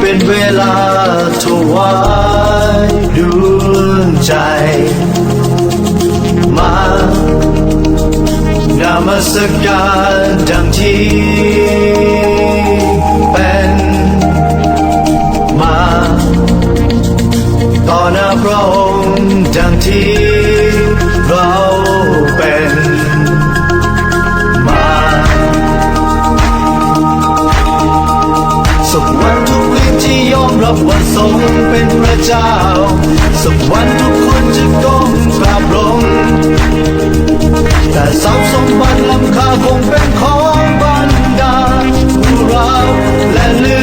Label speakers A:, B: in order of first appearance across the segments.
A: เป็นเวลาถวายดวงใจ มานามสการดังที่เป็นมาต่อหน้าพระองค์ รับว่าทรงเป็นพระเจ้า สักวันทุกคนจะก้มกราบลง แต่ทรัพย์สมบัติล้ำค่าคงเป็นของบรรดาผู้รับและเลือ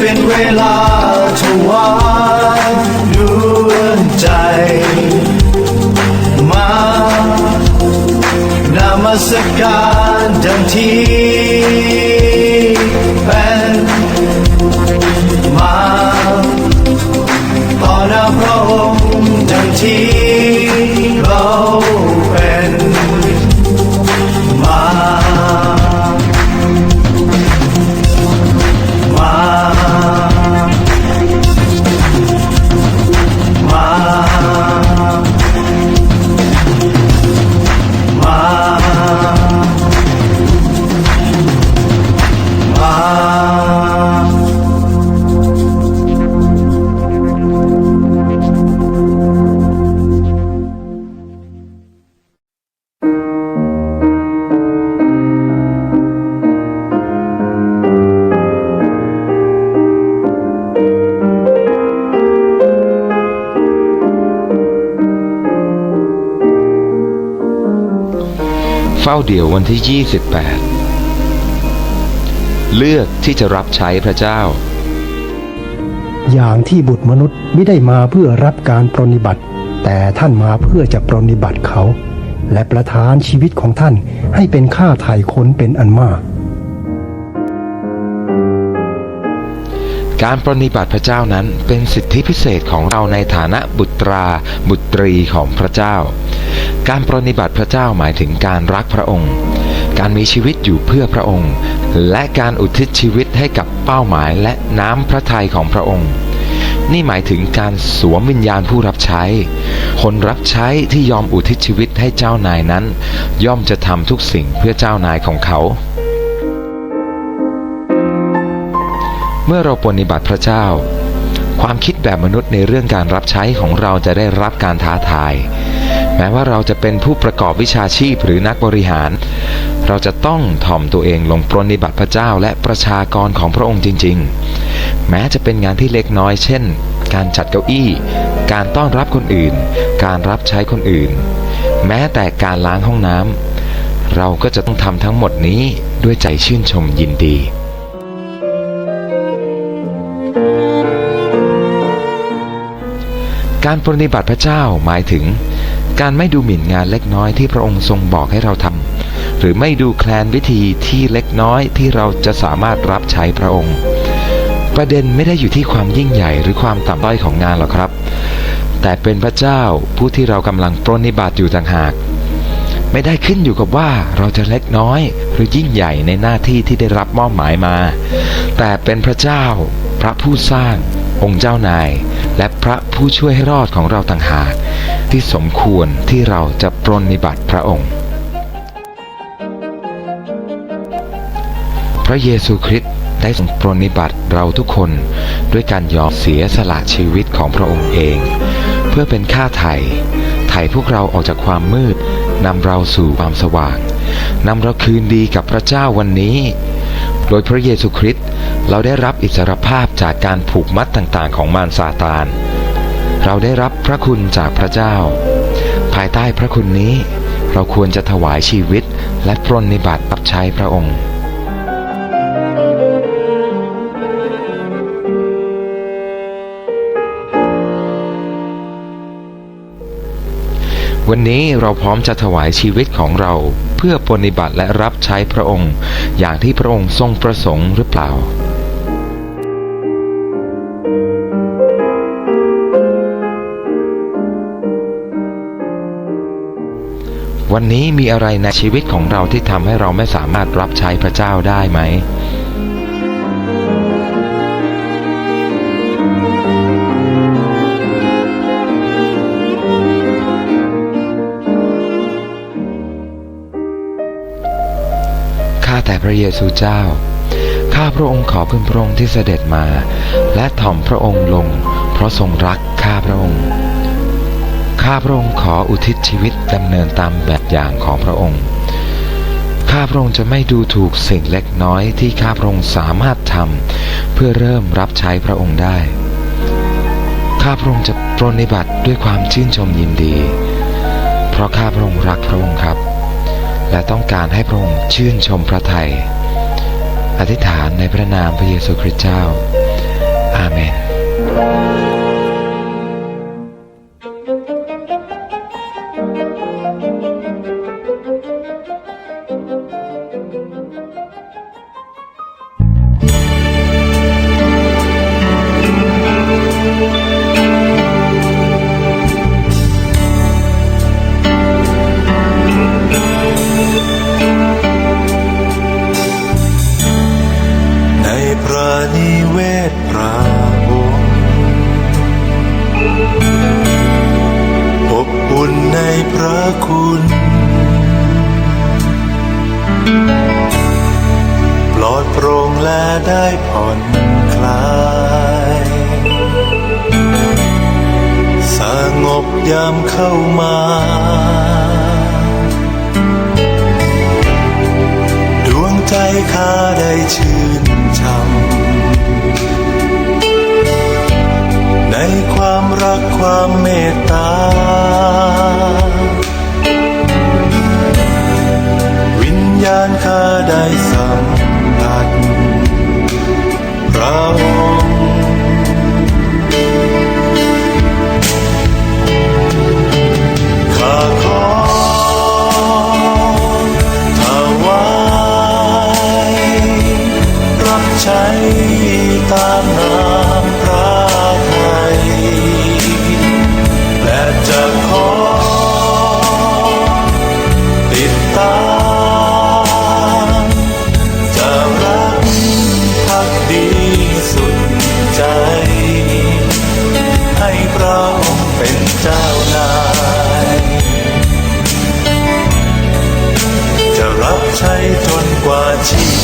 A: เป็นเวลาถวายดวงใจ มานามสการดังที่
B: ฝ้าเดี่ยววันที่ 28 เลือกที่จะรับใช้พระเจ้า
C: อย่างที่บุตรมนุษย์ไม่ได้มาเพื่อรับการปรนนิบัติ แต่ท่านมาเพื่อจะปรนนิบัติเขา และประทานชีวิตของท่านให้เป็นค่าไถ่คนเป็นอันมาก
B: การปรนนิบัติพระเจ้านั้นเป็นสิทธิพิเศษของเราในฐานะบุตราบุตรีของพระเจ้า การปรนนิบัติพระเจ้าหมายถึงการรักพระองค์ การมีชีวิตอยู่เพื่อพระองค์ และการอุทิศชีวิตให้กับเป้าหมายและน้ำพระทัยของพระองค์ นี่หมายถึงการสวมวิญญาณผู้รับใช้ คนรับใช้ที่ยอมอุทิศชีวิตให้เจ้านายนั้น ย่อมจะทำทุกสิ่งเพื่อเจ้านายของเขา เมื่อเราปฏิบัติพระเจ้า ความคิดแบบมนุษย์ในเรื่องการรับใช้ของเราจะได้รับการท้าทาย แม้ว่าเราจะเป็นผู้ประกอบวิชาชีพหรือนักบริหาร เราจะต้องถ่อมตัวเองลงปรนนิบัติพระเจ้าและประชากรของพระองค์จริง ๆ แม้จะเป็นงานที่เล็กน้อยเช่น การจัดเก้าอี้ การต้อนรับคนอื่น การรับใช้คนอื่น แม้แต่การล้างห้องน้ำเราก็จะต้องทำทั้งหมดนี้ด้วยใจชื่นชมยินดี การปรนนิบัติพระเจ้าหมายถึง การไม่ดูหมิ่นงานเล็กน้อยที่พระองค์ทรงบอกให้เราทำหรือไม่ดูแคลนวิธีที่เล็กน้อยที่เราจะสามารถรับใช้พระองค์ ประเด็นไม่ได้อยู่ที่ความยิ่งใหญ่หรือความต่ำต้อยของงานหรอกครับ แต่เป็นพระเจ้าผู้ที่เรากำลังปรนนิบัติอยู่ต่างหาก ไม่ได้ขึ้นอยู่กับว่าเราจะเล็กน้อย หรือยิ่งใหญ่ในหน้าที่ที่ได้รับมอบหมายมา แต่เป็นพระเจ้า พระผู้สร้าง องค์เจ้านาย และพระผู้ช่วยให้รอดของเราต่างหากที่สมควรที่เราจะปรนนิบัติพระองค์ พระเยซูคริสต์ได้ทรงปรนนิบัติเราทุกคนด้วยการยอมเสียสละชีวิตของพระองค์เอง เพื่อเป็นค่าไถ่ไถ่พวกเราออกจากความมืดนำเราสู่ความสว่างนำเราคืนดีกับพระเจ้าวันนี้ โดยพระเยซูคริสต์เราได้รับอิสรภาพจากการผูกมัดต่างๆ ของมารซาตาน เราได้รับพระคุณจากพระเจ้า ภายใต้พระคุณนี้ เราควรจะถวายชีวิตและปรนนิบัติรับใช้พระองค์วันนี้เราพร้อมจะถวายชีวิตของเรา เพื่อปฏิบัติและรับใช้พระองค์ อย่างที่พระองค์ทรงประสงค์หรือเปล่าวันนี้มีอะไรในชีวิตของเราที่ทำให้เราไม่สามารถรับใช้พระเจ้าได้ไหม แต่พระเยซูเจ้า ข้าพระองค์ขอพึ่งพระองค์ที่เสด็จมา และถ่อมพระองค์ลง เพราะทรงรักข้าพระองค์ ข้าพระองค์ขออุทิศชีวิตดำเนินตามแบบอย่างของพระองค์ ข้าพระองค์จะไม่ดูถูกสิ่งเล็กน้อยที่ข้าพระองค์สามารถทำเพื่อเริ่มรับใช้พระองค์ได้ ข้าพระองค์จะปรนิบัติด้วยความชื่นชมยินดี เพราะข้าพระองค์รักพระองค์ครับ และต้องการให้พระองค์ชื่นชมพระทัยอธิษฐานในพระนามพระเยซูคริสต์เจ้า อาเมน
D: นิเวศพระองค์อบอุ่นในพระคุณ ปลอดโปร่งและได้ผ่อนคลาย สงบยามเข้ามาดวงใจข้าได้ชื่นช่ำ รักความเมตตา วิญญาณข้าได้สัม ใช้จนกว่าชี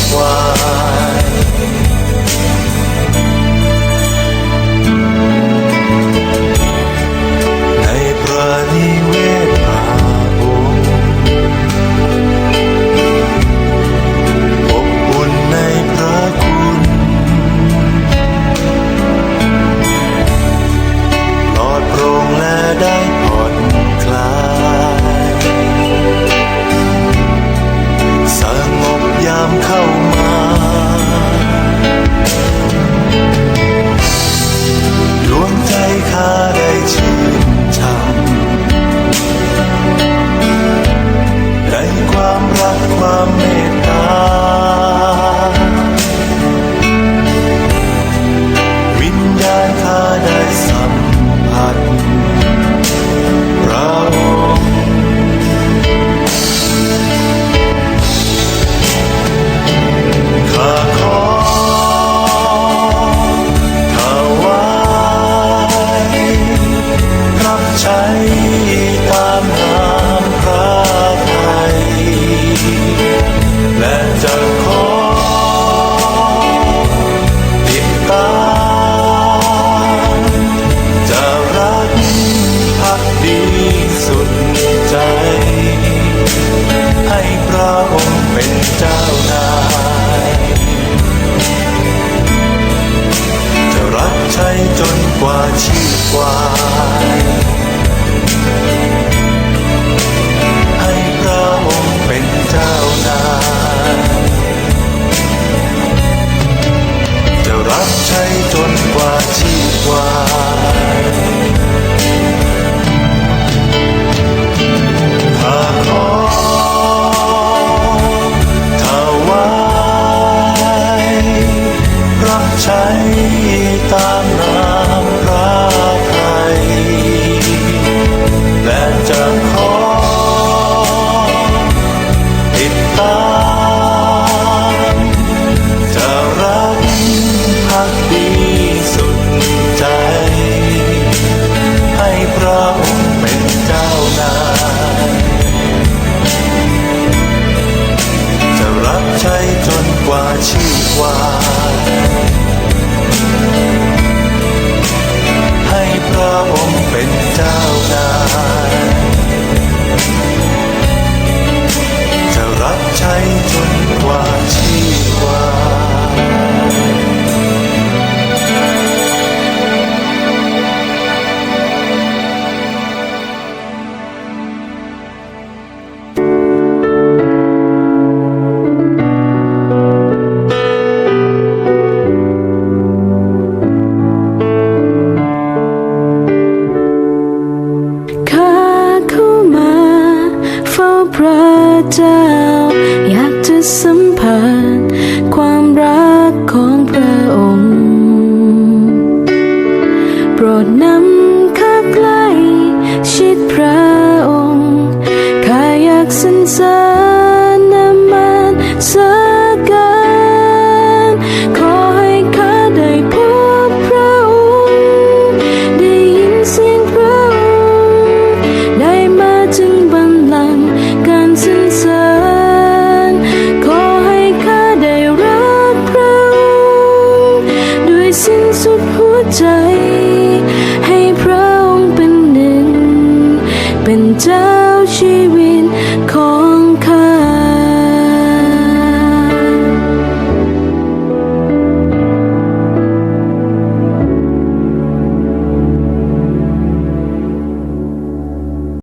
D: อ